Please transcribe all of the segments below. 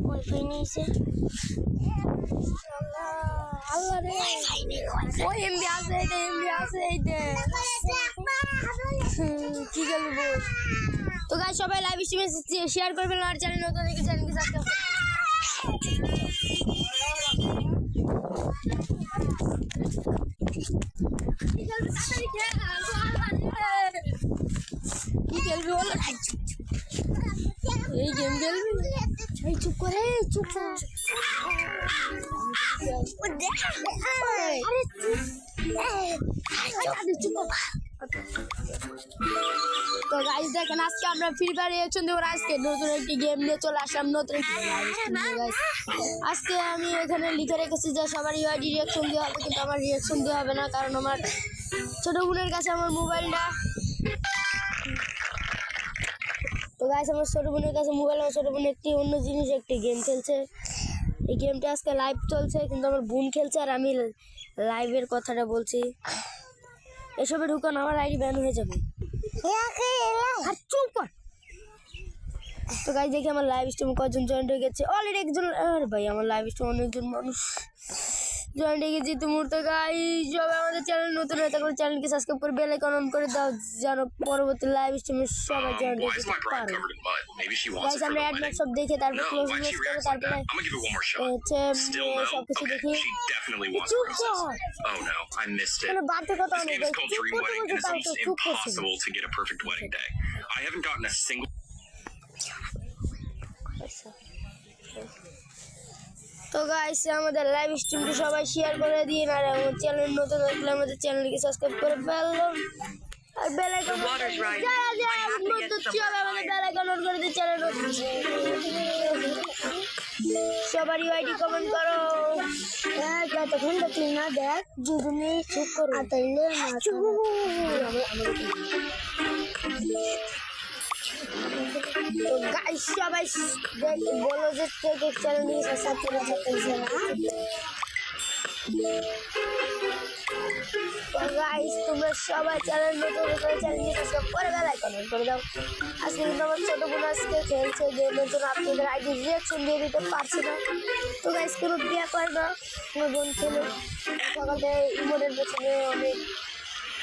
Wifi নিয়েছে আছে আছে কি খেলব তো গাই সবাই লাইভ স্ট্রিমে শেয়ার করবেন আর চ্যানেল নতুন দেখে চ্যানেলকে কি খেলবি বলো? এই গেম খেলবি? এই চুপ করে, চুপ তো গাইস দেখেন, আজকে আমরা ফ্রি ফায়ার রিয়াকশন দেবো আজকে নতুন একটি গেম নিয়ে চলে আসলাম, নতুন একটি। আজকে আমি এখানে লিখে রেখেছি যে সবার ইউআইডি রিয়াকশন দেওয়া হবে, কিন্তু আমার রিয়াকশন দেওয়া হবে না, কারণ আমার ছোট বোনের কাছে আমার মোবাইলটা গাইস আমার ছোট বোনের কাছে মোবাইল আমার ছোট বোন একটি অন্য জিনিস একটি গেম খেলছে। এই গেমটা আজকে লাইভ চলছে কিন্তু আমার বোন খেলছে আর আমি লাইভের কথাটা বলছি। এসবে ঢুকান আমার আইডি ব্যান হয়ে যাবে। তো গাইস দেখি আমার লাইভ স্ট্রিম কজন জয়েন্ট হয়ে গেছে। অলরেডি একজন আরে ভাই আমার লাইভ স্ট্রিম অনেকজন মানুষ। জয়েন্ট হয়ে গেছে তো মুহূর্তে সবাই আমাদের চ্যানেল নতুন হয়ে থাকলে চ্যানেলকে সাবস্ক্রাইব করে বেল আইকন অন করে দাও যেন পরবর্তী লাইভ স্ট্রিমে সবাই জয়েন্ট হয়ে পারো গাইস আমরা সব দেখে তারপর ক্লোজ why করে তারপরে. হচ্ছে? সবকিছু Okay, দেখি চুপ কর। Oh no, I missed it. মানে বাড়তি কথা This অনেক game ভাই is called Dream Wedding, and it's almost impossible to get a perfect wedding day. I haven't gotten a single তো গাইস আমাদের লাইভ স্ট্রিমটি সবাই শেয়ার করে দিন আর আমার চ্যানেল নতুন থাকলে আমাদের চ্যানেলকে সাবস্ক্রাইব করে ফেলুন। আর বেল আইকন. যারা যারা নতুন some ছিল আমাদের বেল আইকন অন করে দিন চ্যানেল সবার ইউআইডি কমেন্ট করো। হ্যাঁ কতক্ষণ দেখলি না? দেখ দুজনে চুপ করো। আতাইলে না তো গাইস সবাই বলো যে কে কে চ্যানেল নিয়ে থাকতেছে না তো গাইস তোমরা সবাই চ্যানেল নতুন করে চ্যানেল নিয়ে সাবস্ক্রাইব করে বেল আইকন করে দাও। আজকে কিন্তু আমার ছোট বোন আজকে খেলছে গেমের জন্য আপনাদের আইডি রিয়াকশন দিয়ে দিতে পারছি না। তো গাইস কোনো বিয়ে করে না। আমার বোন খেলে, সকালে ইমোনের পেছনে অনেক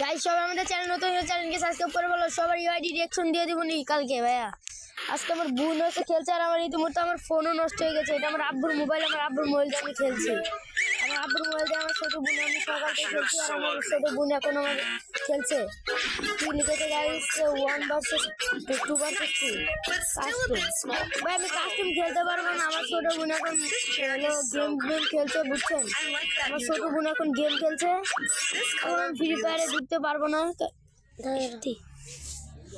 গাইস সবাই আমাদের চ্যানেল নতুন চ্যানেলকে সাবস্ক্রাইব করে বলো। সবার ইউআইডি রিয়াকশন দিয়ে দিব নি কালকে, ভাইয়া। আজকে আমার বোন হচ্ছে খেলছে, আর আমার ইতিমধ্যে আমার ফোনও নষ্ট হয়ে গেছে। এটা আমার আব্বুর মোবাইল আমার আব্বুর মোবাইল দিয়ে আমি খেলছি। আমার আব্বুর মোবাইল দিয়ে আমার ছোট বোন, আমি সকাল থেকে খেলছি, আর আমার ছোট বোন এখন আমার খেলছে। কি লিখেছে guys one versus two versus two custom ভাই, আমি কাস্টম খেলতে পারব না। আমার ছোট বোন এখন গেম গেম খেলছে, বুঝছেন? আমার. ছোট বোন এখন গেম খেলছে। ফ্রি ফায়ারে ঢুকতে পারব না।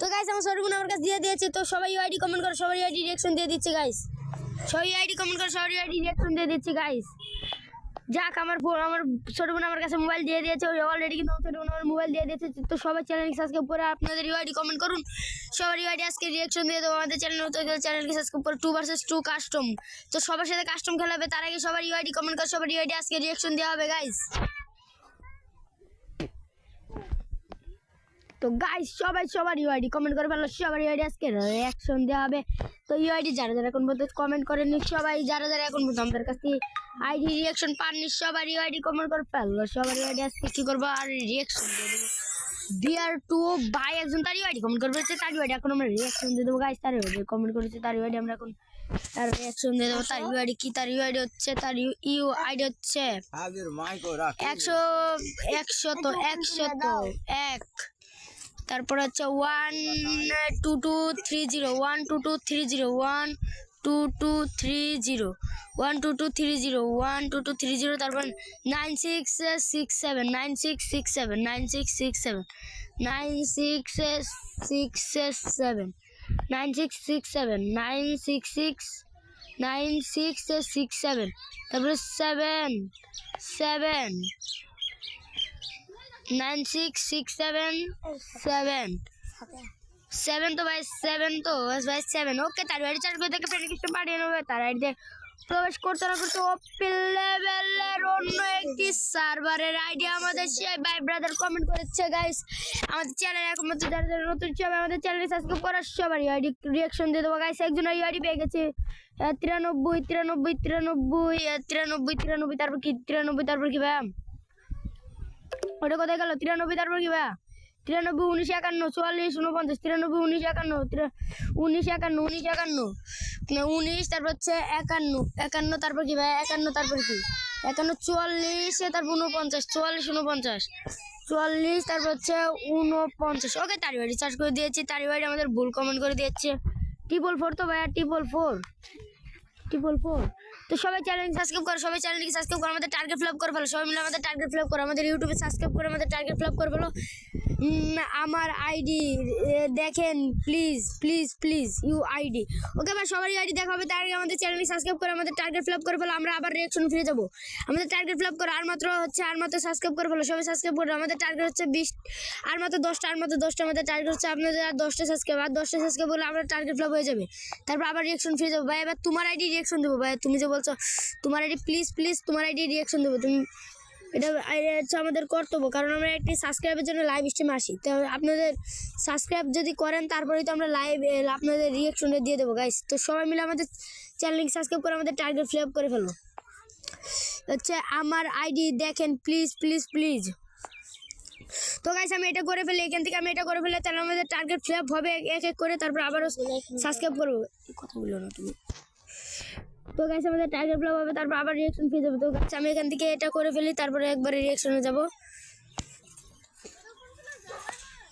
তো গাইস আমার ছোট আমার কাছে দিয়ে দিয়েছে। তো সবাই ইউআইডি কমেন্ট করে, সবাই ইউআইডি রিয়াকশন দিয়ে দিচ্ছে গাইস সবাই ইউআইডি কমেন্ট করে, সবাই আইডি রিয়াকশন দিয়ে দিচ্ছে গাইস যাক, আমার ফোন আমার ছোট বোন আমার কাছে মোবাইল দিয়ে দিয়েছে অলরেডি কিন্তু ছোট বোন আমার মোবাইল দিয়ে দিয়েছে। তো সবাই চ্যানেলকে সাবস্ক্রাইব করে আপনাদের ইউআইডি কমেন্ট করুন। সবার ইউআইডি আজকে রিয়াকশন দিয়ে দেবো। আমাদের চ্যানেল নতুন চ্যানেলকে সাবস্ক্রাইব করে। টু ভার্সেস টু কাস্টম তো সবার সাথে কাস্টম খেলা হবে, তার আগে সবার ইউআইডি কমেন্ট করে সবার ইউআইডি আজকে রিয়াকশন দেওয়া হবে গাইস তো গাইস সবাই সবার ইউআইডি কমেন্ট করে ফেলো সবার ইউআইডি আজকে রিয়াকশন দেওয়া হবে তো ইউআইডি যারা যারা এখন পর্যন্ত কমেন্ট করেনি সবাই যারা যারা এখন পর্যন্ত আমাদের কাছে আইডি রিয়াকশন পাননি সবার ইউআইডি কমেন্ট করে ফেলল সবার ইউআইডি আজকে কি করব আর রিয়াকশন দিয়ে দেবো বিয়ার টু ভাই একজন তার ইউআইডি কমেন্ট করে ফেলছে তার ইউআইডি এখন আমরা রিয়াকশন দিয়ে দেবো গাইস তার ইউআইডি কমেন্ট করেছে তার ইউআইডি আমরা এখন তার রিয়াকশন দিয়ে দেবো তার ইউআইডি কি তার ইউআইডি হচ্ছে তার ইউ আইডি হচ্ছে আগের মাইকো রাখ একশো একশো তো একশো তো এক তারপর হচ্ছে one two two three zero one two two three zero one two two three zero one two two three zero one two two three zero তারপর nine six six seven nine six six seven nine six six seven nine six six seven nine six six seven nine six six nine six six seven তারপরে seven seven nine six six seven seven. Seven তো ভাই, seven তো ভাই, seven. ওকে, তার বাড়ি charge করে দেখে friend কিছু পাঠিয়ে নেবে, তার আইডিতে প্রবেশ করতে না করতে ওপেন লেভেলের অন্য একটি সার্ভারের আইডি আমাদের সেই ভাই ব্রাদার কমেন্ট করেছে গাইস আমাদের চ্যানেল একমাত্র যারা যারা নতুন, সবাই আমাদের চ্যানেল সাবস্ক্রাইব করার সবারই আইডি রিয়াকশন দিয়ে দেবো গাইস একজন আইডি পেয়ে গেছে। তিরানব্বই তিরানব্বই তিরানব্বই তিরানব্বই তিরানব্বই, তারপর কি, তিরানব্বই, তারপর কি, ভাই? ওটা কোথায় গেল? তিরানব্বই, তারপর কি ভাই তিরানব্বই, উনিশ, একান্ন, চুয়াল্লিশ উনপঞ্চাশ তিরানব্বই, উনিশ, একান্ন উনিশ একান্ন উনিশ একান্ন উনিশ, তারপর হচ্ছে একান্ন একান্ন, তারপর কি ভাই একান্ন, তারপর কি? একান্ন, চুয়াল্লিশ, তারপর উনপঞ্চাশ চুয়াল্লিশ উনপঞ্চাশ চুয়াল্লিশ, তারপর হচ্ছে উনপঞ্চাশ ওকে তারি বাড়ি চার্জ করে দিয়েছি তারি বাড়ি আমাদের ভুল কমেন্ট করে দিয়েছে। ট্রিপল ফোর তো ভাইয়া ট্রিপল ফোর ট্রিপল ফোর তো সবাই চ্যানেল সাবস্ক্রাইব করো, সবাই চ্যানেলকে সাবস্ক্রাইব করো, আমাদের টার্গেট ফ্লপ করে ফেলো, সবাই মিলে আমাদের টার্গেট ফিল করো, আমাদের ইউটিউবে সাবস্ক্রাইব করে আমাদের টার্গেট ফ্লপ করে ফেলো। আমার আইডি দেখেন please please please U ID okay ভাই, সবারই আইডি দেখা হবে, তার আগে আমাদের চ্যানেলকে সাবস্ক্রাইব করে আমাদের টার্গেট ফিল করে ফেলো, আমরা আবার রিয়াকশন ফিরে যাব। আমাদের টার্গেট ফিল করো, আর মাত্র হচ্ছে, আর মাত্র সাবস্ক্রাইব করে ফেলো, সবাই সাবস্ক্রাইব করো আমাদের টার্গেট হচ্ছে বিশ, আর মাত্র দশটা, আর মাত্র দশটা, আমাদের টার্গেট হচ্ছে আপনাদের আর দশটা সাবস্ক্রাইব আর দশটা সাবস্ক্রাইব করলে আমরা টার্গেট ফ্লপ হয়ে যাবে। তারপর আবার রিয়াকশন ফিরে যাব। ভাই, এবার তোমার আইডি রিয়াকশন দেবো, ভাই, তুমি যে বলছো তোমার আইডি প্লিজ প্লিজ তোমার আইডি রিয়াকশন দেবো। তুমি এটা এটা হচ্ছে আমাদের কর্তব্য কারণ আমরা একটি সাবস্ক্রাইবের জন্য লাইভ স্ট্রিমে আসি। তো আপনাদের সাবস্ক্রাইব যদি করেন তারপরেই তো আমরা লাইভ আপনাদের রিয়াকশনে দিয়ে দেবো গাইস তো সবাই মিলে আমাদের চ্যানেলকে সাবস্ক্রাইব করে আমাদের টার্গেট ফিল করে ফেলো। হচ্ছে আমার আইডি দেখেন প্লিজ প্লিজ প্লিজ তো গাইস আমি এটা করে ফেলি এখান থেকে আমি এটা করে ফেলে তাহলে আমাদের টার্গেট ফ্ল্যাপ হবে এক এক করে তারপর আবারও সাবস্ক্রাইব করব। কথা বলল না তুমি। তো গাইস আমাদের টার্গেট ফ্ল্যাপ হবে, তারপর আবার রিয়াকশন পেয়ে যাবে। তো গাইস আমি এখান থেকে এটা করে ফেলি, তারপরে একবারে রিয়াকশনে যাব।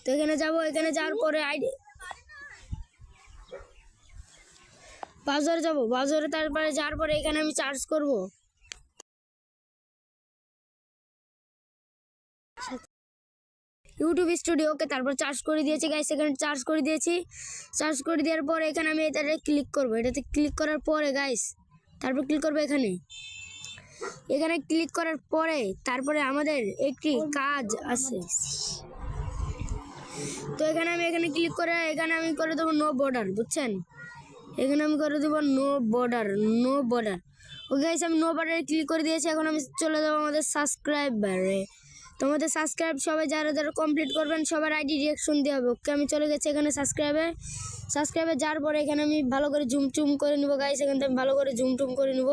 তো এখানে যাব, এখানে যাওয়ার পরে আইডি বাজারে যাব বাজারে তারপরে যাওয়ার পরে এখানে আমি চার্জ করব। ইউটিউব স্টুডিওকে তারপর চার্জ করে দিয়েছি গাইস এখানে চার্জ করে দিয়েছি। চার্জ করে দেওয়ার পরে এখানে আমি এটাতে ক্লিক করব। এটাতে ক্লিক করার পরে গাইস তারপর ক্লিক করব এখানে। এখানে ক্লিক করার পরে তারপরে আমাদের একটি কাজ আছে। তো এখানে আমি এখানে ক্লিক করে, এখানে আমি করে দেবো নো বর্ডার বুঝছেন? এখানে আমি করে দেবো no border no border okay আমি নো বর্ডারে ক্লিক করে দিয়েছি, এখন আমি চলে যাব আমাদের সাবস্ক্রাইবারে তোমাদের সাবস্ক্রাইব সবাই যারা যারা কমপ্লিট করবেন, সবার আইডি রিয়াকশন দেওয়া হবে। ওকে আমি চলে গেছি এখানে সাবস্ক্রাইবে সাবস্ক্রাইবে যাওয়ার পরে এখানে আমি ভালো করে জুম টুম করে নেব গাইস এখান থেকে আমি ভালো করে জুম টুম করে নেব।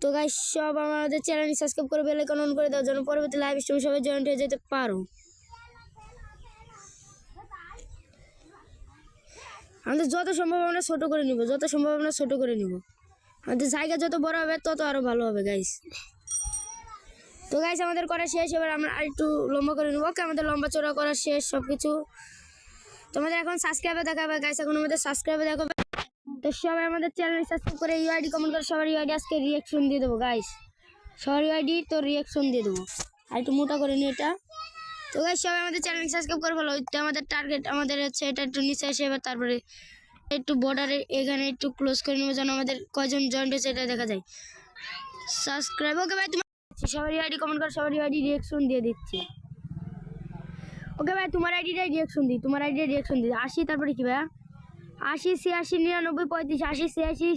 তো গাইস সব আমাদের চ্যানেল সাবস্ক্রাইব করে বেল অন করে দাও, যেন পরবর্তী লাইভ স্ট্রিম সবাই জয়েন্ট হয়ে যেতে পারো। আমাদের যত সম্ভব আমরা ছোটো করে নিব, যত সম্ভব আমরা ছোটো করে নিব। আমাদের জায়গা যত বড় হবে, তত আরও ভালো হবে গাইস তো গাইস আমাদের করা শেষ। এবার আমরা আর একটু লম্বা করে নেব। ওকে আমাদের লম্বা চড়া করা শেষ সব কিছু তোমাদের এখন সাবস্ক্রাইবে দেখাবে। গাইস এখন আমাদের সাবস্ক্রাইবে দেখাবে। তো সবাই আমাদের চ্যানেল সাবস্ক্রাইব করে ইউআইডি কমেন্ট করে সবার ইউআইডি আজকে রিয়াকশন দিয়ে দেবো গাইস সবার ইউআইডি তো রিয়াকশন দিয়ে দেবো। আর একটু মোটা করে নি এটা। তো গাইস সবাই আমাদের চ্যানেল সাবস্ক্রাইব করে ভালো এটা আমাদের টার্গেট আমাদের হচ্ছে এটা একটু নিচে এসে এবার তারপরে একটু বর্ডারে এখানে একটু ক্লোজ করে নেব, যেন আমাদের কয়জন জয়েন্ট হয়েছে এটা দেখা যায়। সাবস্ক্রাইব ওকে ভাই সবারই আইডি কমেন্ট করে সবারই আইডি রিয়াকশন দিয়ে দিচ্ছি। ওকে ভাই, তোমার আইডিটাই রিয়াকশন দিই, তোমার আইডি রিয়াকশন দিই। আশি, তারপরে কি ভাইয়া? আশি, ছিয়াশি, নিরানব্বই, পঁয়ত্রিশ, আশি, ছিয়াশি,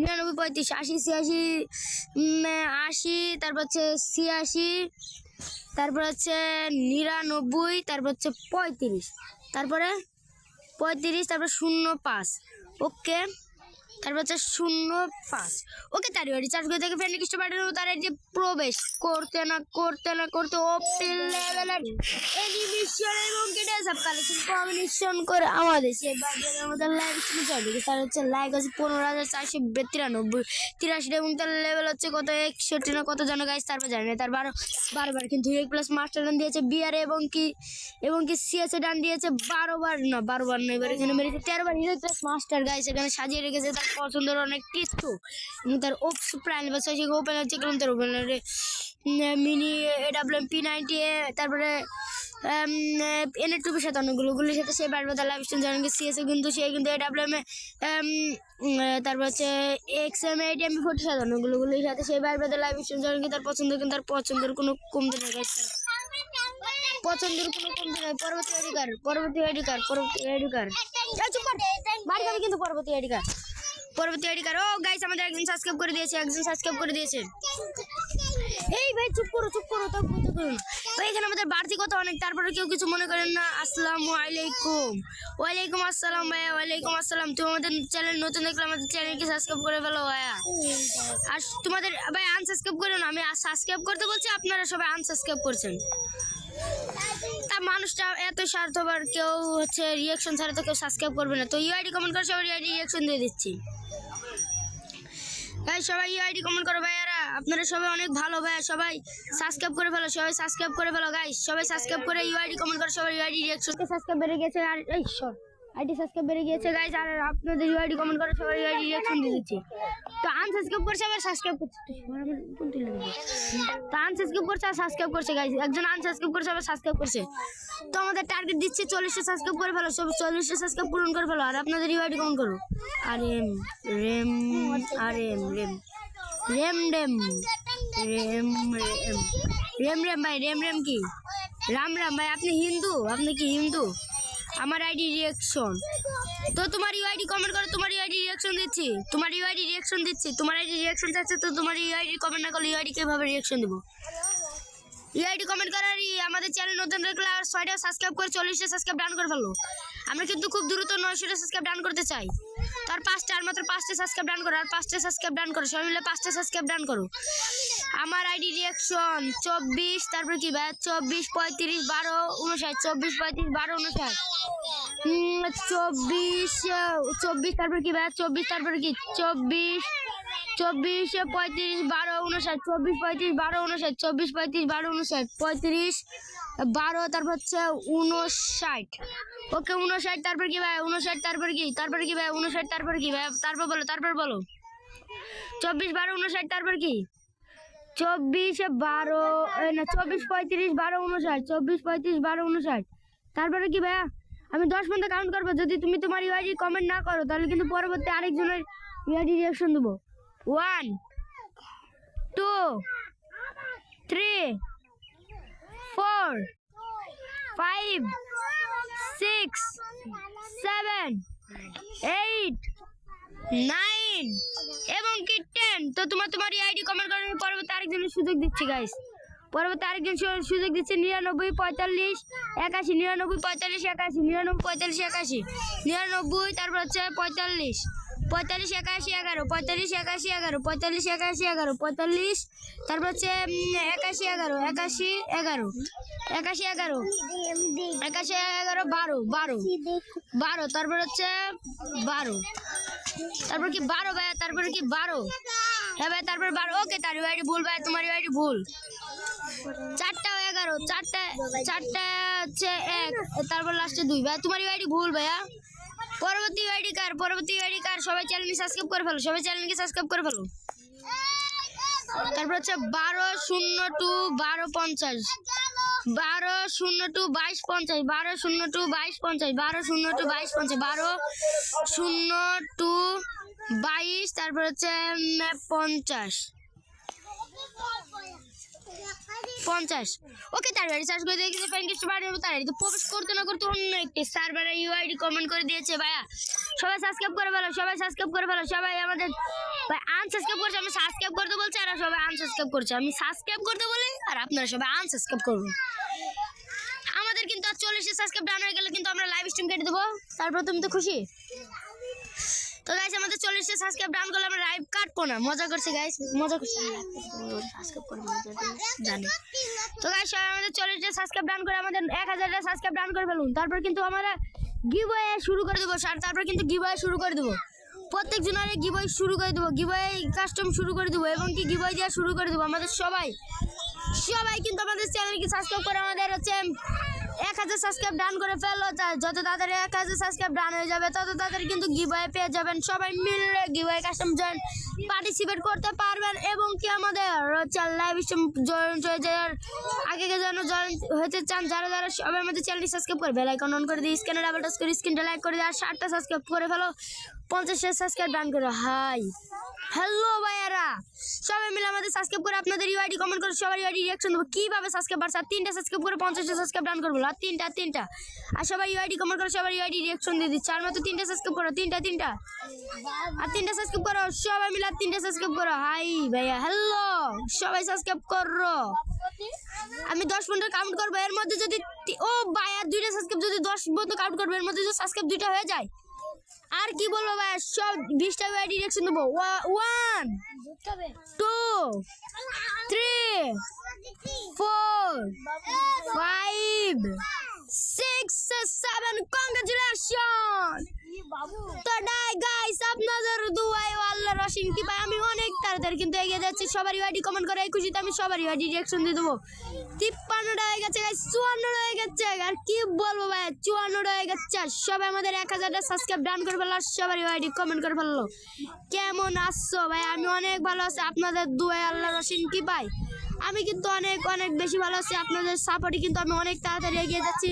নিরানব্বই, পঁয়ত্রিশ, আশি, ছিয়াশি আশি, তারপর হচ্ছে ছিয়াশি, তারপর হচ্ছে নিরানব্বই, তারপর হচ্ছে পঁয়ত্রিশ, তারপরে পঁয়ত্রিশ, তারপর শূন্য পাঁচ। ওকে? তারপর হচ্ছে শূন্য পাঁচ। ওকে তার বাড়ি চার্জ করে থেকে ফ্রেন্ড কিছু পাঠানো তার যে প্রবেশ করতে না করতে না, করতে ওপেন লেভেলের এনিমেশন এবং কেটে সব কালেকশন কম্বিনেশন করে আমাদের সে বাজারে আমাদের লাইভ স্ট্রিমে চলে গেছে। তার হচ্ছে লাইক আছে পনেরো হাজার চারশো তিরানব্বই তিরাশি এবং তার লেভেল হচ্ছে কত, একষট্টি না কত জন গাইছে তারপর জানি না বারো, বারবার কিন্তু এক প্লাস মাস্টার ডান দিয়েছে বিআর এবং কি এবং কি সিএসএ ডান দিয়েছে বারো বার না বারো বার না, এবার এখানে মেরেছে। তেরো বার হিরো প্লাস মাস্টার গাইছে এখানে সাজিয়ে রেখেছে তার পছন্দের অনেক কিছু। তার ওপস প্রাইম বা সেই ওপেন আছে কেমন তার ওপেনারে mini A W P ninety তারপরে এন এ টুপি সাতান্নগুলো গুলির সাথে সে বারবার তার লাইভ জানেন সিএসএ কিন্তু সে কিন্তু এডাব্লিউ এম তারপর হচ্ছে X M eight M B forty সাতান্নগুলো গুলির সাথে সেই বারবার তার লাইভ জানেন তার পছন্দ কিন্তু তার পছন্দের কোনো কমতে নেই পছন্দের কোনো কমতি নাই। পরবর্তী কার্ড পরবর্তী কার্ড পরবর্তী বাড়ি যাবে কিন্তু পরবর্তী কার্ড পরবর্তী আইডি কার্ড। ও গাইস আমাদের একজন সাবস্ক্রাইব করে দিয়েছে, একজন সাবস্ক্রাইব করে দিয়েছে। এই ভাই, চুপ করো চুপ করো তো করো করো। ভাই, এখানে আমাদের বাড়তি কথা অনেক, তারপরে কেউ কিছু মনে করেন না। আসসালামু আলাইকুম। ওয়ালাইকুম আসসালাম, ভাইয়া, ওয়ালাইকুম আসসালাম। তুমি আমাদের চ্যানেল নতুন দেখলে আমাদের চ্যানেলকে সাবস্ক্রাইব করে ফেলো, ভাইয়া। আর তোমাদের, ভাই আনসাবস্ক্রাইব করো না, আমি সাবস্ক্রাইব করতে বলছি, আপনারা সবাই আনসাবস্ক্রাইব করছেন। তা মানুষটা এত স্বার্থবার কেউ হচ্ছে রিয়াকশন ছাড়া তো কেউ সাবস্ক্রাইব করবে না। তো ইউআইডি কমেন্ট করে, সবাই ইউআইডি রিয়াকশন দিয়ে দিচ্ছি। ভাই, সবাই ইউআইডি কমেন্ট করো ভাইয়ারা। আপনারা সবাই অনেক ভালো ভাইয়া, সবাই সাবস্ক্রাইব করে ফেলো, সবাই সাবস্ক্রাইব করে ফেলো গাই সবাই সাবস্ক্রাইব করে ইউআইডি কমেন্ট করো, সবাই ইউআইডি রিয়াকশন সাবস্ক্রাইব বেড়ে গেছে? আর এই, সর। আইডি সাবস্ক্রাইব বেড়ে গিয়েছে গাইস আর আপনাদের ইউআইডি কমেন্ট করে সবাই ইউআইডি রিয়াকশন দিয়ে দিচ্ছি। তো আনসাবস্ক্রাইব করছে, আবার সাবস্ক্রাইব করছে। তো আনসাবস্ক্রাইব করছে, আর সাবস্ক্রাইব করছে গাইস একজন আনসাবস্ক্রাইব করছে, আবার সাবস্ক্রাইব করছে। তো আমাদের টার্গেট দিচ্ছে চল্লিশটা সাবস্ক্রাইব করে ফেলো, সব চল্লিশটা সাবস্ক্রাইব পূরণ করে ফেলো, আর আপনাদের ইউআইডি কমেন্ট করো। আর এম রেম আর এম রেম রেম রেম রেম রেম রেম রেম ভাই রেম রেম কি? রাম রাম ভাই, আপনি হিন্দু? আপনি কি হিন্দু? আমার আইডি রিয়াকশন তো তোমার ইউআইডি কমেন্ট করো, তোমার ইউআইডি রিয়াকশন দিচ্ছি। তোমার ইউআইডি রিয়াকশন দিচ্ছি। তোমার আইডি রিয়াকশন চাচ্ছে তো তোমার ইউআইডি কমেন্ট না করলে ইউআইডি কীভাবে রিয়াকশন দেবো? ইউআইডি কমেন্ট করার আমাদের চ্যানেল নতুন রাখলে আর ছয়টা সাবস্ক্রাইব করে চল্লিশটা সাবস্ক্রাইব ডান করে ফেলো। আমরা কিন্তু খুব দ্রুত নয়শোটা সাবস্ক্রাইব ডান করতে চাই। তার পাঁচটা, আর মাত্র পাঁচটা সাবস্ক্রাইব ডান করো, আর পাঁচটা সাবস্ক্রাইব ডান করো, সবাই মিলে পাঁচটা সাবস্ক্রাইব ডান করো। আমার আইডি রিয়াকশন চব্বিশ, তারপর কি ভাই? চব্বিশ, পঁয়ত্রিশ, বারো, উনষাট, চব্বিশ, পঁয়ত্রিশ, বারো, উনষাট। চব্বিশ চব্বিশ, তারপর কি ভাই? চব্বিশ, তারপর কি? চব্বিশ চব্বিশ, পঁয়ত্রিশ, বারো, উনষাট, চব্বিশ, পঁয়ত্রিশ, বারো, উনষাট, চব্বিশ, পঁয়ত্রিশ, বারো, উনষাট, পঁয়ত্রিশ বারো, তারপর হচ্ছে উনষাট ওকে উনষাট তারপর কি ভাই? উনষাট তারপর কি? তারপর কি ভাই? উনষাট তারপর কি ভাই? তারপর বলো তারপর বলো। চব্বিশ, বারো উনষাট তারপর কি? চব্বিশ, বারো না, চব্বিশ, পঁয়ত্রিশ, বারো উনষাট চব্বিশ, পঁয়ত্রিশ, বারো উনষাট তারপরে কি ভাইয়া? আমি দশ পর্যন্ত কাউন্ট করব। যদি তুমি তোমার ইউআইডি কমেন্ট না করো, তাহলে কিন্তু পরবর্তী আরেকজনের ইউআইডি রিয়াকশন দেবো। One two three four five six seven eight nine এবং কি টেন তো তোমার তোমার আইডি কমেন্ট করার পরবর্তী আরেকজনের সুযোগ দিচ্ছি গাইস পরবর্তী আরেকজন সুযোগ দিচ্ছে নিরানব্বই, পঁয়তাল্লিশ, একাশি, নিরানব্বই, পঁয়তাল্লিশ, একাশি, নিরানব্বই, পঁয়তাল্লিশ, একাশি, নিরানব্বই, তারপর হচ্ছে পঁয়তাল্লিশ। পঁয়তাল্লিশ, একাশি, এগারো, পঁয়তাল্লিশ, একাশি, এগারো, পঁয়তাল্লিশ, একাশি, এগারো, পঁয়তাল্লিশ, তারপর হচ্ছে একাশি, এগারো একাশি এগারো একাশি এগারো একাশি, এগারো, বারো বারো বারো, তারপর হচ্ছে, বারো, তারপর কি বারো ভাইয়া তারপরে কি বারো? হ্যাঁ ভাই, তারপর বারো। ওকে, তার ইউআইডি ভুল ভাই, তোমার ইউআইডি ভুল। চারটা এগারো, চারটা চারটা হচ্ছে এক, তারপর লাস্টে দুই। ভাই, তোমার ইউআইডি ভুল ভাইয়া। পরবর্তী ইউআইডি কার পরবর্তী ইউআইডি কার সবাই চ্যানেলকে সাবস্ক্রাইব করে ফেলো, সবাই চ্যানেলকে সাবস্ক্রাইব করে ফেলো। তারপর হচ্ছে বারো শূন্য টু বারো পঞ্চাশ, বারো শূন্য টু বাইশ পঞ্চাশ, বারো শূন্য টু বাইশ পঞ্চাশ, বারো শূন্য টু বাইশ পঞ্চাশ, বারো শূন্য টু বাইশ, তারপর হচ্ছে পঞ্চাশ। পঞ্চাশ। ওকে, তার সার্চ করে দেখি ফ্রেন্ড কিছু বাড়ি তার তো প্রবেশ করতে না করতে অন্য একটি সার্ভারে ইউআইডি কমেন্ট করে দিয়েছে ভাইয়া। সবাই সাবস্ক্রাইব করে ফেলো, সবাই সাবস্ক্রাইব করে ফেলো, সবাই আমাদের ভাই আনসাবস্ক্রাইব করছে, আমি সাবস্ক্রাইব করতে বলছি আর সবাই আনসাবস্ক্রাইব করছে। আমি সাবস্ক্রাইব করতে বলি আর আপনারা সবাই আনসাবস্ক্রাইব করুন। আমাদের কিন্তু আর চল্লিশে সাবস্ক্রাইব ডান হয়ে গেলে কিন্তু আমরা লাইভ স্ট্রিম কেটে দেবো। তারপর তুমি তো খুশি? তো গাইস আমাদের চল্লিশটা সাবস্ক্রাইব ডান করলে আমরা লাইভ কাটবো না। মজা করছি গাইস মজা করছি। সাবস্ক্রাইব করে জানি। তো গাইস সবাই আমাদের চল্লিশটা সাবস্ক্রাইব ডান করে। আমাদের এক হাজারটা সাবস্ক্রাইব ডাউন করে ফেলুন। তারপর কিন্তু আমরা গিভওয়ে শুরু করে দেবো স্যার তারপর কিন্তু গিভওয়ে শুরু করে দেবো। প্রত্যেক জনের গিভওয়ে শুরু করে দেবো গিভওয়ে কাস্টম শুরু করে দেবো এবং কি গিভওয়ে দেওয়া শুরু করে দেবো। আমাদের সবাই সবাই কিন্তু আমাদের চ্যানেলকে সাবস্ক্রাইব করে। আমাদের হচ্ছে এক হাজার সাবস্ক্রাইব ডান করে ফেলল তা- যত তাড়াতাড়ি এক হাজার সাবস্ক্রাইব ডান হয়ে যাবে, তত তাড়াতাড়ি কিন্তু গিভওয়ে পেয়ে যাবেন। সবাই মিলে গিভওয়ে কাস্টম জয়েন পার্টিসিপেট করতে পারবেন এবং কি আমাদের লাইভ স্ট্রিম জয়েন হয়ে যাওয়ার আগে যেন জয়েন হতে চান, যারা যারা সবাই আমাদের চ্যানেলটি সাবস্ক্রাইব করে বেল আইকন অন করে দিয়ে স্ক্যানে ডাবল টাচ করে স্ক্রিনটা লাইক করে দিয়ে আর ষাটটা সাবস্ক্রাইব করে ফেলো। পঞ্চাশ সাবস্ক্রাইব ডান করো, হাই। হ্যালো ভাইয়ারা। সবাই মিলে আমাদের সাবস্ক্রাইব করে আপনাদের ইউআইডি কমেন্ট করে সবার ইউআইডি রিয়াকশন দেবো। কীভাবে সাবস্ক্রাইব বাড়ছে আর তিনটা সাবস্ক্রাইব করে পঞ্চাশটা সাবস্ক্রাইব ডান করব। আর তিনটা তিনটা। আর সবাই ইউআইডি কমেন্ট করে সবার ইউআইডি রিয়াকশন দিয়ে দিচ্ছে। আর মাত্র তিনটা সাবস্ক্রাইব করো, তিনটা তিনটা। আর তিনটা সাবস্ক্রাইব করো, সবাই মিলে আর তিনটা সাবস্ক্রাইব করো। হাই, ভাইয়া। হ্যালো সবাই সাবস্ক্রাইব করো। আমি দশ পনেরো কাউন্ট করব। এর মধ্যে যদি ও ভাই আর দুইটা সাবস্ক্রাইব যদি দশ পর্যন্ত কাউন্ট করব, এর মধ্যে যদি সাবস্ক্রাইব দুইটা হয়ে যায় আর কি বলব ভাই? সব বিশটা ভাই ডিরেকশন দেবো one two three four five six seven congratulation তো ডাই গাইস আপনাদের দুয়াই আল্লাহ রসিম কি ভাই আমি অনেক তাড়াতাড়ি কিন্তু এগিয়ে যাচ্ছি। সবারই আইডি কমেন্ট করে খুশিতে আমি সবারই আইডি রিয়াকশন দিয়ে দেবো। তিপ্পান্নটা হয়ে গেছে গাইস চুয়ান্নটা হয়ে গেছে। আর কি বলব ভাই, চুয়ান্নটা হয়ে গেছে। সবাই আমাদের এক হাজারটা সাবস্ক্রাইব ডান করে ফেলল আর সবারই আইডি কমেন্ট করে ফেলল কেমন আসছো ভাই? আমি অনেক ভালো আছি। আপনাদের দুয়ে আল্লাহ রসিম কি ভাই আমি কিন্তু অনেক অনেক বেশি ভালো আছি। আপনাদের সাপোর্টে কিন্তু আমি অনেক তাড়াতাড়ি এগিয়ে যাচ্ছি।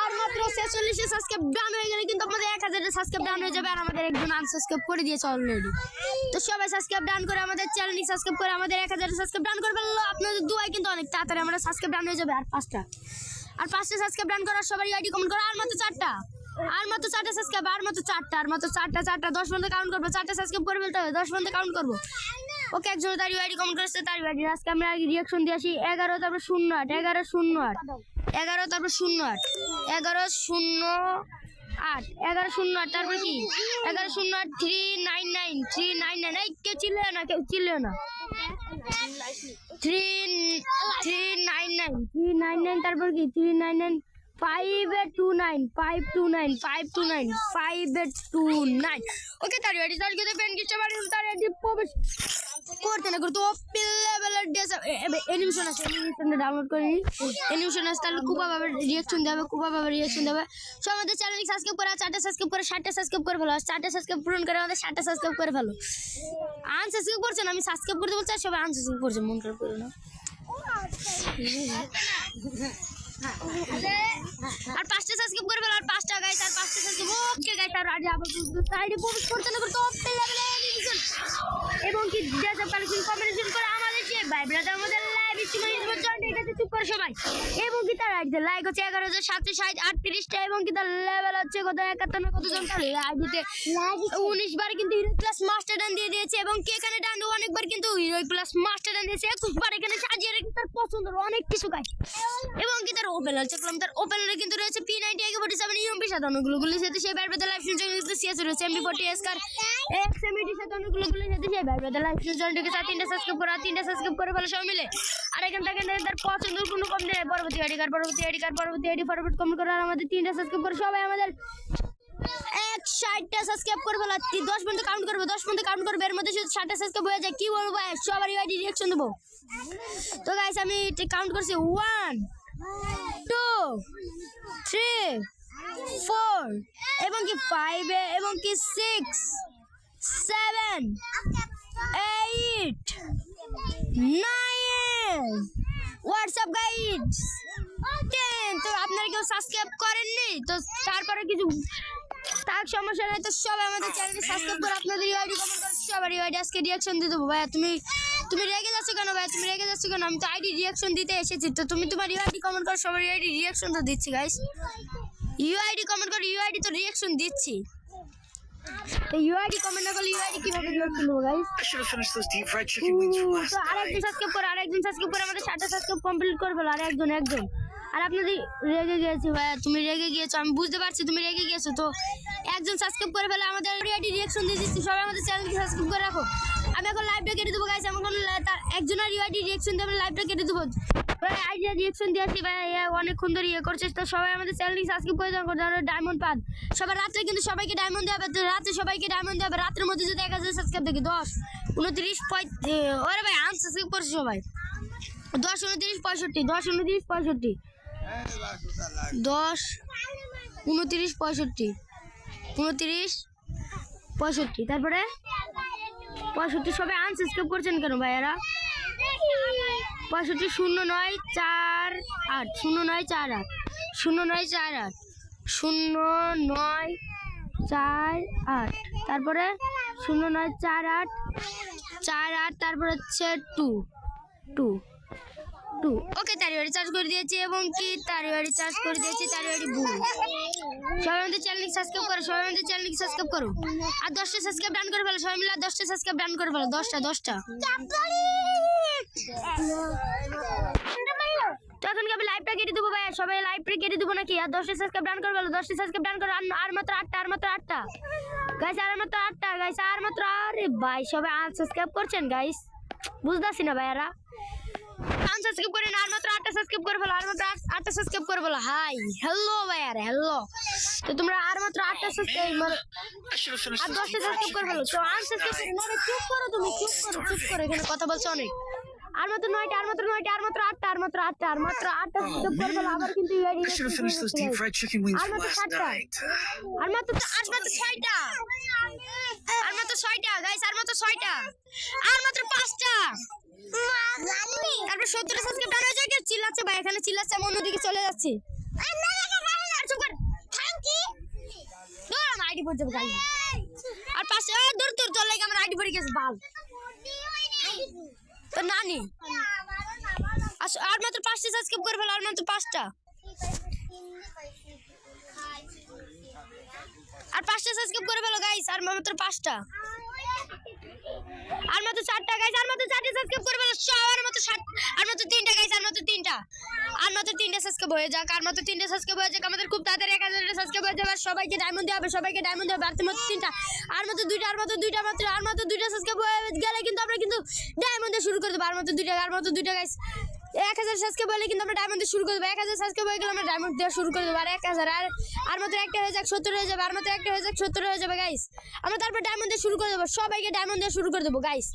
আর মাত্র ছেচল্লিশে সাবস্ক্রাইব ডান হয়ে গেলে কিন্তু আমাদের এক হাজারের সাবস্ক্রাইব আর আমাদের একজন আনসাবস্ক্রাইব করে দিয়েছে অলরেডি তো সবাই সাবস্ক্রাইব ডান করে আমাদের চ্যানেলটি সাবস্ক্রাইব করে আমাদের এক হাজারের সাবস্ক্রাইব ডান করে ফেলল। আপনাদের দুয়াই কিন্তু অনেক তাড়াতাড়ি আমরা সাবস্ক্রাইব ডান হয়ে যাবে আর পাঁচটা। আর পাঁচটা সাবস্ক্রাইব ডান করার সবাই আইডি কমেন্ট করো। আর মাত্র চারটা। আর মাত্র চারটা সাবস্ক্রাইব আর মাত্র চারটা মাত্র চারটা চারটা, দশ পর্যন্ত কাউন্ট করব। চারটা সাবস্ক্রাইব করে ফেলতে হবে, দশ পর্যন্ত কাউন্ট করব। ওকে একজন তার আইডি কমেন্ট করেছে তার আইডি আজকে আমরা রিয়াকশন দিয়ে আসি এগারো, তারপর শূন্য আট, এগারো, শূন্য আট। এগারো, তারপর শূন্য আট। এগারো, শূন্য আট। এগারো, শূন্য আট, তারপর কি? এগারো, শূন্য আট three nine nine three nine nine এই, কেউ চিল্লেও না, কেউ চিল্লেও না। Three three nine nine three nine nine তারপর কি? Three nine nine five eight two nine five two nine five two nine five eight two nine okay তার রেডি তার কিন্তু পেন কিছু পারি তার প্রবেশ করতে না করতে অ্যানিমেশন আছে অ্যানিমেশনটা ডাউনলোড করে নিই অ্যানিমেশন আছে, তাহলে কুবা বাবার দেবে কুবা বাবার দেবে। সব আমাদের চ্যানেলকে সাবস্ক্রাইব করে, চারটে সাবস্ক্রাইব করে ষাটটা সাবস্ক্রাইব করে ফেলো চারটে সাবস্ক্রাইব পূরণ করে আমাদের ষাটটা সাবস্ক্রাইব করে ফেলো। আনসাবস্ক্রাইব করছেন আমি সাবস্ক্রাইব করতে বলছি, আর সবাই আনসাবস্ক্রাইব করছে, মন খারাপ করো না। আর পাঁচটা সাবস্ক্রাইব করে ফেলো, আর পাঁচটা গাইস আর পাঁচটা সাবস্ক্রাইব ওকে গাইস আর আজ আবার সাইডে প্রবেশ করতে না করতে ওপেন লেভেলে কি ড্রেস আপ কালেকশন কম্বিনেশন করে আমাদের যে ভাই ব্রাদার আমাদের লাইভ স্ট্রিমে ইসমার জয়েন্ট হয়ে চুপ করে সবাই। এগারো হাজার সাতশো এবং কি তার লেভেল একাত্তর কিন্তু প্লাস মাস্টার দিয়ে দিয়েছে, এবং অনেকবার কিন্তু সাজিয়ে রেখে তার পছন্দের অনেক কিছু এবং কি তার চেকলাম তার কিন্তু রয়েছে পি সেভেন সাথে লাইফ এমইটির সাথে লাইফ করা সবাই মিলে। আর এখান থেকে তার পছন্দের কোনো কম দেয় পরবর্তী কার্ড পরবর্তী আইডি কার্ড পরবর্তী আইডি ফরওয়ার্ড কমেন্ট করে আর আমাদের তিনটা সাবস্ক্রাইব করে সবাই আমাদের এক ষাটটা সাবস্ক্রাইব করে ফেলা দশ পর্যন্ত কাউন্ট করবে, দশ পর্যন্ত কাউন্ট করবে, এর মধ্যে শুধু ষাটটা সাবস্ক্রাইব হয়ে যায়, কি বলব সবারই আইডি রিয়াকশন দেবো। তো গাইস আমি কাউন্ট করছি। ওয়ান টু থ্রি ফোর এবং কি ফাইভ এবং কি six seven eight nine WhatsApp guides ten তো আপনারা কেউ সাবস্ক্রাইব করেননি? তো তারপরে কিছু তার সমস্যা নেই, তো সবাই আমাদের চ্যানেলকে সাবস্ক্রাইব করে আপনাদের ইউআইডি কমেন্ট করে সবার ইউআইডি আজকে রিয়াকশন দিয়ে দেবো। ভাইয়া, তুমি তুমি রেগে যাচ্ছ কেন ভাই তুমি রেগে যাচ্ছ কেন? আমি তো আইডি রিয়াকশন দিতে এসেছি, তো তুমি তোমার ইউআইডি কমেন্ট করে সবার ইউআইডি রিয়াকশন তো দিচ্ছি গাইস ইউআইডি কমেন্ট করে ইউআইডি তো রিয়াকশন দিচ্ছি। ইউআইডি কমেন্ট না করলে ইউআইডি কীভাবে করব গাইস তো আরেকজন night. সাবস্ক্রাইব করে আরেকজন সাবস্ক্রাইব করে আমাদের সাতটা সাবস্ক্রাইব কমপ্লিট করে ফেলো আর একজন। একজন আর আপনাদের রেগে গিয়েছি ভাই তুমি রেগে গিয়েছো আমি বুঝতে পারছি তুমি রেগে গিয়েছো তো একজন সাবস্ক্রাইব করে ফেলে আমাদের রিয়াটি রিঅ্যাকশন দিয়ে দিচ্ছি সবাই আমাদের চ্যানেলকে সাবস্ক্রাইব করে রাখো। আমি এখন লাইভটা কেটে দেবো গাইছে আমি এখন একজনের ইউআইডি রিয়াকশন দেবে লাইভটা কেটে দেবো। আইডিয়া রিয়াকশন দিয়ে আসি, ভাই। অনেকক্ষণ ধরে ইয়ে করছিস তো সবাই আমাদের চ্যানেলকে সাবস্ক্রাইব করে দেওয়া ডায়মন্ড পান সবাই রাত্রে কিন্তু সবাইকে ডায়মন্ড দেবে তো রাত্রে সবাইকে ডায়মন্ড দেবে রাত্রের মধ্যে যদি এক হাজার সাবস্ক্রাইব দেখি, দশ, উনত্রিশ পঁয় ওরে ভাই আনসাবস্ক্রাইব করছে সবাই। দশ, উনত্রিশ, পঁয়ষট্টি, দশ, উনত্রিশ, পঁয়ষট্টি, দশ, উনত্রিশ, পঁয়ষট্টি উনত্রিশ, পঁয়ষট্টি। তারপরে? পঁয়ষট্টি সবাই আনসাবস্ক্রাইব করছেন কেন ভাইয়ারা? পঁয়ষট্টি শূন্য নয় চার আট, শূন্য নয় চার আট, শূন্য নয় চার আট, শূন্য নয় চার আট, তারপরে শূন্য নয় চার আট চার আট, তারপর হচ্ছে টু টু টু ওকে তারি বাড়ি চার্জ করে দিয়েছি এবং কি? তারি বাড়ি চার্জ করে দিয়েছি তারি বাড়ি ভুল। সবাই চ্যানেলকে সাবস্ক্রাইব করো, সবাই আমাদের চ্যানেলকে সাবস্ক্রাইব করো। আর দশটা সাবস্ক্রাইব ডান করে ফেলো, সবাই মিলে আর দশটা সাবস্ক্রাইব ডান করে ফেলো, দশটা দশটা। কেটে সবাই কেটে দেবো নাকি? আর দশটা ডান করে দশটা আর- মাত্র আটটা মাত্র আটটা। গাইস আর মাত্র আটটা গাইস আর মাত্র আরে ভাই, সবাই আনসাবস্ক্রাইব করছেন গাইস বুঝতেছি না ভাইয়ারা। আনসাবস্ক্রাইব করে না আর মাত্র আটটা সাবস্ক্রাইব করে ফেলো আর মাত্র আট- আটটা সাবস্ক্রাইব করে ফেলো। হাই হ্যালো ভাইয়ারা হ্যালো তো তোমরা আর মাত্র আটটা সাবস্ক্রাইব finished আর দশটা সাবস্ক্রাইব করে ফেলো। তো আনসাবস্ক্রাইব করে না চুপ করো তুমি চুপ করো চুপ করো এখানে কথা বলছো অনেক। আর মাত্র নয়টা আর মাত্র নয়টা আর মাত্র আটটা আর মাত্র আটটা আর মাত্র আটটা সাবস্ক্রাইব করে আবার কিন্তু আর মাত্র সাতটা আর মাত্র আর মাত্র ছয়টা আর মাত্র ছয়টা গাইস আর মাত্র ছয়টা আর মাত্র পাঁচটা তারপর সত্তর সাবস্ক্রাইব ডান হয়ে যায় চিল্লাচ্ছে ভাই এখানে চিল্লাচ্ছে আমি অন্যদিকে চলে যাচ্ছি আইডি পড়ে যাবে আর পাশে দূর দূর তোর লাগে আমার আইডি পড়ে গেছে বাল তো নানি? আর মাত্র পাঁচটা সাবস্ক্রাইব করে ফেলো, আর মাত্র পাঁচটা। আর পাঁচটা সাবস্ক্রাইব করে ফেলো গাইস আর মাত্র পাঁচটা। আর মাত্র চারটা গাইস আর মাত্র চারটে সাবস্ক্রাইব করে ফেলো সবার মাত্র সাত, আর মাত্র তিনটা গাইস আর মাত্র তিনটা। আর মাত্র তিনটে সাবস্ক্রাইব হয়ে যাক, আর মাত্র তিনটে সাবস্ক্রাইব হয়ে যাক, আমাদের খুব তাড়াতাড়ি এক হাজার সাবস্ক্রাইব যাবে সবাইকে ডায়মন্ড দেওয়া হবে, সবাইকে ডায়মন্ড দেওয়া হবে, আর মাত্র তিনটা, আর মাত্র দুইটা, আর মাত্র দুইটা মাত্র, আর মাত্র দুইটা সাবস্ক্রাইব হয়ে গেলে কিন্তু আমরা কিন্তু ডায়মন্ডে শুরু করে দেবো, আর মাত্র দুইটা, আর মাত্র দুইটা গাইস এক হাজার সাবস্ক্রাইব হলে কিন্তু আমরা ডায়মন্ড শুরু করে দেবো, এক হাজার সাবস্ক্রাইব হয়ে গেলে আমরা ডায়মন্ড দেওয়া শুরু করে দেবো, আর এক হাজার, আর আর মাত্র একটা হয়ে যাক, সত্তর হয়ে যাবে, আর মাত্র একটা হয়ে যাক, সত্তর হয়ে যাবে গাইস আমরা তারপর ডায়মন্ড শুরু করে দেবো, সবাইকে ডায়মন্ড দিয়ে শুরু করে দেবো গাইস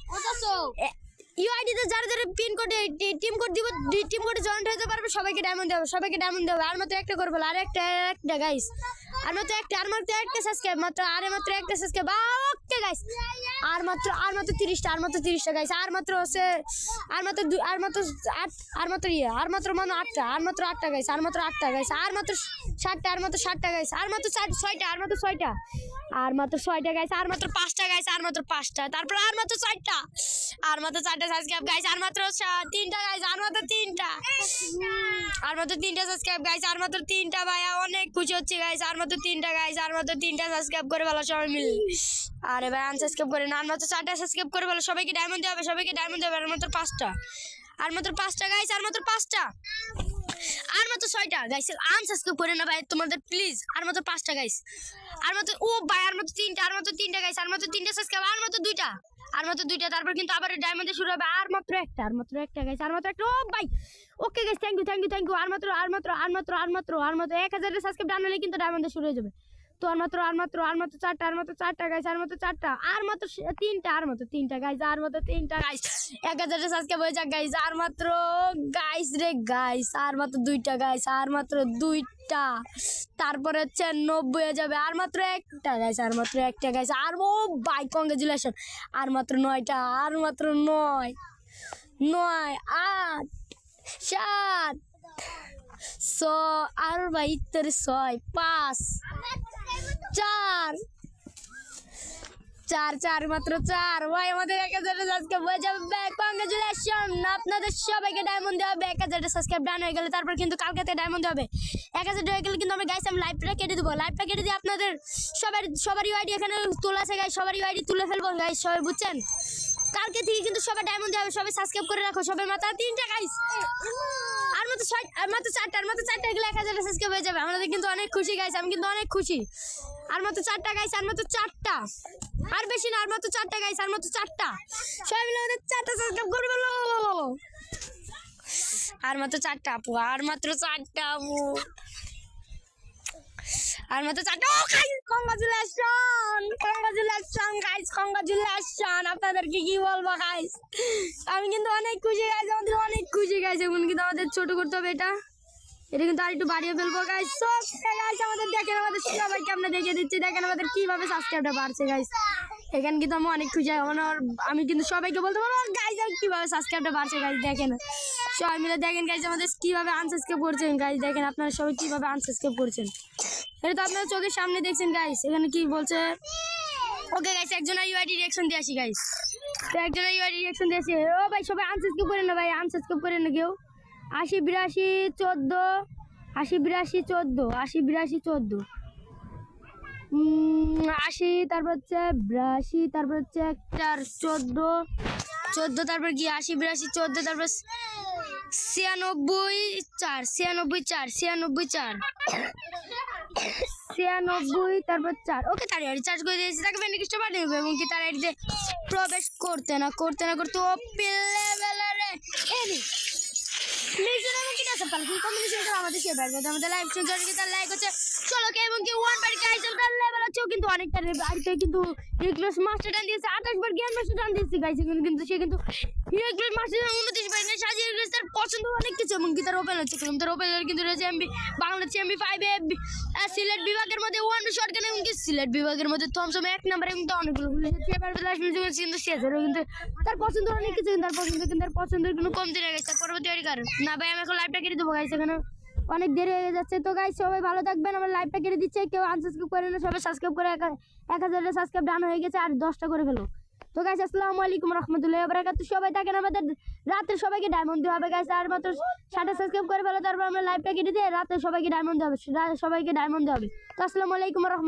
ইউআইডিতে যারা যারা পিন কোডে টিম কোড দিব টিম কোডে জয়েন্ট হতে পারবে সবাইকে ডায়মন্ড দেবে সবাইকে ডায়মন্ড দেবে আর মাত্র একটা করবে আর একটা একটা গাইস আর মাত্র একটা আর মাত্র একটা সাবস্ক্রাইব মাত্র আর মাত্র একটা সাবস্ক্রাইব ওকে গাইস আর মাত্র আর মাত্র তিরিশটা আর মাত্র তিরিশটা গাইস আর মাত্র হচ্ছে আর মাত্র আর মাত্র আট আর মাত্র ইয়ে আর মাত্র মানে আটটা আর মাত্র আটটা গাইস আর মাত্র আটটা গাইস আর মাত্র ষাটটা আর মাত্র ষাটটা গাইস আর মাত্র ছয়টা আর মাত্র ছয়টা আর মাত্র ছয়টা গাইছে আর মাত্র পাঁচটা গাইছে আর মাত্র পাঁচটা তারপর আর মাত্র চারটা আর মাত্র চারটা সাবস্ক্রাইব গাইস আর মাত্র তিনটা গাইছে আর মাত্র তিনটা আর মাত্র তিনটা সাবস্ক্রাইব গাইছে আর মাত্র তিনটা ভাইয়া অনেক খুশি হচ্ছে গাইছে আর মাত্র তিনটা গাইছে আর মাত্র তিনটা সাবস্ক্রাইব করে ভালো সবাই মিলে আরে ভাই আনসাবস্ক্রাইব করে না আর মাত্র চারটা সাবস্ক্রাইব করে ভালো সবাইকে ডায়মন্ড দেওয়া হবে সবাইকে ডায়মন্ড দেওয়া হবে আর মাত্র পাঁচটা আর মাত্র পাঁচটা গাইস আর মাত্র পাঁচটা আর মাত্র ছয়টা গাইস আনসাবস্ক্রাইব করে না ভাই তোমাদের প্লিজ আর মাত্র পাঁচটা গাইস আর মাত্র ও ভাই আর মাত্র তিনটা আর মাত্র তিনটা গাইস আর মাত্র তিনটা সাবস্ক্রাইব আর মাত্র দুইটা আর মাত্র দুইটা তারপর কিন্তু আবার ডায়মন্ডে শুরু হবে আর মাত্র একটা আর মাত্র একটা গাইস আর মাত্র একটা ও ভাই okay guys thank you thank you thank you আর মাত্র আর মাত্র আর মাত্র আর মাত্র আর মাত্র এক হাজারের সাবস্ক্রাইব ডান হলে কিন্তু ডায়মন্ডে শুরু হয়ে যাবে তো আর মাত্র আর মাত্র আর মাত্র চারটা আর মাত্র চারটা গাইস আর মাত্র চারটা আর মাত্র তিনটা আর মাত্র তিনটা গাইস আর মাত্র তিনটা গাইস এক হাজারের সাবস্ক্রাইব হয়ে যাক গাইস আর মাত্র গাইস রে গাইস আর মাত্র দুইটা গাইস আর মাত্র দুইটা তারপরে হচ্ছে নব্বই হয়ে যাবে আর মাত্র একটা গাইস আর মাত্র একটা গাইস আর ও বাই কংগ্রেচুলেশন আর মাত্র নয়টা আর মাত্র নয় নয় আট সাত ছ আর ভাই তোর ছয় পাঁচ চার। চার চার মাত্র চার। ভাই, আমাদের এক হাজার আজকে হয়ে ব্যাক কংগ্রেচুলেশন আপনাদের সবাইকে ডায়মন্ড দেওয়া হবে। এক হাজার সাবস্ক্রাইব ডান হয়ে গেলে তারপর কিন্তু কালকে ডায়মন্ড হবে। এক হাজার হয়ে গেলে কিন্তু আমরা গাইস আমি লাইভটা কেটে দেবো। লাইভটা কেটে দিয়ে আপনাদের সবার, সবারই আইডি এখানে তোলা আছে গাইস সবারই আইডি তুলে ফেলব গাইস সবাই বুঝছেন? কালকে থেকে কিন্তু সবাই ডায়মন্ড হবে সবাই সাবস্ক্রাইব করে রাখো সবাই মাত্র তিনটা গাইস আর মাত্র ছয়, আর মাত্র চারটা, আর মাত্র চারটা গেলে এক হাজার সাবস্ক্রাইব হয়ে যাবে। আমাদের কিন্তু অনেক খুশি গাইছে আমি কিন্তু অনেক খুশি। আর মাত্র চারটা গাইছে আর মাত্র চারটা। আর বেশি না, আর মাত্র চারটা গাইছে আর মাত্র চারটা। সবাই মিলে আমাদের চারটা সাবস্ক্রাইব করে বলো। আর মাত্র চারটা, আপু, আর মাত্র চারটা, আপু। আর মাত্র চারটা। কংগ্রাচুলেশন কংগ্রাচুলেশন গাইস কংগ্রাচুলেশন আপনাদেরকে কি বলব গাইস আমি কিন্তু অনেক খুশি গাইস আমাদের অনেক খুশি গাইস এখন কিন্তু আমাদের ছোট করতে হবে এটা? এটা কিন্তু আর একটু বাড়িয়ে ফেলব গাইস সব গাইস আমাদের দেখেন, আমাদের সবাইকে আমরা দেখে দিচ্ছি। দেখেন আমাদের কীভাবে সাবস্ক্রাইবটা বাড়ছে গাইস এখানে কিন্তু আমি অনেক খুশি আমার আমি কিন্তু সবাইকে বলতে পারব গাইস কীভাবে সাবস্ক্রাইবটা বাড়ছে গাইস দেখেন। সবাই মিলে দেখেন গাইস আমাদের কীভাবে আনসাবস্ক্রাইব করছেন গাইস দেখেন আপনারা সবাই কীভাবে আনসাবস্ক্রাইব করছেন। এটা তো আপনার চোখের সামনে দেখছেন গাইস এখানে কি বলছে? ওকে গাইস একজনের ইউআইডি রিঅ্যাকশন দিয়ে আসি গাইস একজনের ইউআইডি রিঅ্যাকশন দিয়ে আসি। ও ভাই, সবাই আনসাবস্ক্রাইব করেন না ভাই আনসাবস্ক্রাইব করেন না কেউ। আশি বিরাশি চোদ্দ, আশি বিরাশি চোদ্দ, আশি বিরাশি চোদ্দ। আশি, তারপর হচ্ছে বিরাশি, তারপর হচ্ছে চার চোদ্দ। চোদ্দ, তারপর কি? আশি বিরাশি চোদ্দ, তারপর ছিয়ানব্বই চার ছিয়ানব্বই চার ছিয়ানব্বই চার। ছিয়ানব্বই, তারপর চার। ওকে, তার রিচার্জ করে দিয়েছি। তাকে ফ্রেন্ড রিকোয়েস্ট পাঠিয়ে দেবো এবং কি তার আইডিতে প্রবেশ করতে না করতে না, করতে ও পাল আমাদের করবে আমাদের তার লাইক হচ্ছে ওয়ান তার লেভেল কিন্তু অনেকটা কিন্তু মাস্টার ডান দিয়েছে 28 বার জ্ঞান মাস্টার টান দিয়েছে গাইছে কিন্তু সে কিন্তু রিক্লোস মাস্টার 29 বার না সাজিয়ে তার পছন্দ অনেক কিছু এবং তার কিন্তু কিন্তু রয়েছে এমবি এমবি 5 এ সিলেট বিভাগের মধ্যে ওয়ান শট গান এবং কি সিলেট বিভাগের মধ্যে থমসম এক কিন্তু হলো, কিন্তু তার পছন্দ অনেক কিছু, কিন্তু তার পছন্দ, কিন্তু তার পছন্দের কোনো গেছে কারণ? না ভাই কেটে দেবো গাইছে অনেক দেরি হয়ে যাচ্ছে। তো গাইস সবাই ভালো থাকবেন, আমার লাইভটা কেটে দিচ্ছে, কেউ আনসাবস্ক্রাইব করে না, সবাই সাবস্ক্রাইব করে, এক হাজারের সাবস্ক্রাইব ডান হয়ে গেছে, আর দশটা করে ফেলো। তো গাছ আসসালামু আলাইকুম রহমতুল্লাহ বারাকাতু সবাই থাকেন আমাদের রাতে সবাইকে ডায়মন্ড দেওয়া হবে গাছ আর মাত্র সাথে সাবস্ক্রাইব করে ফেলো, তারপর আমরা লাইভটা কেটে দিয়ে রাতে সবাইকে ডায়মন্ড দেওয়া হবে সবাইকে ডায়মন্ড দেওয়া হবে। তো আসসালামু আলাইকুম রহমতুল্লাহ।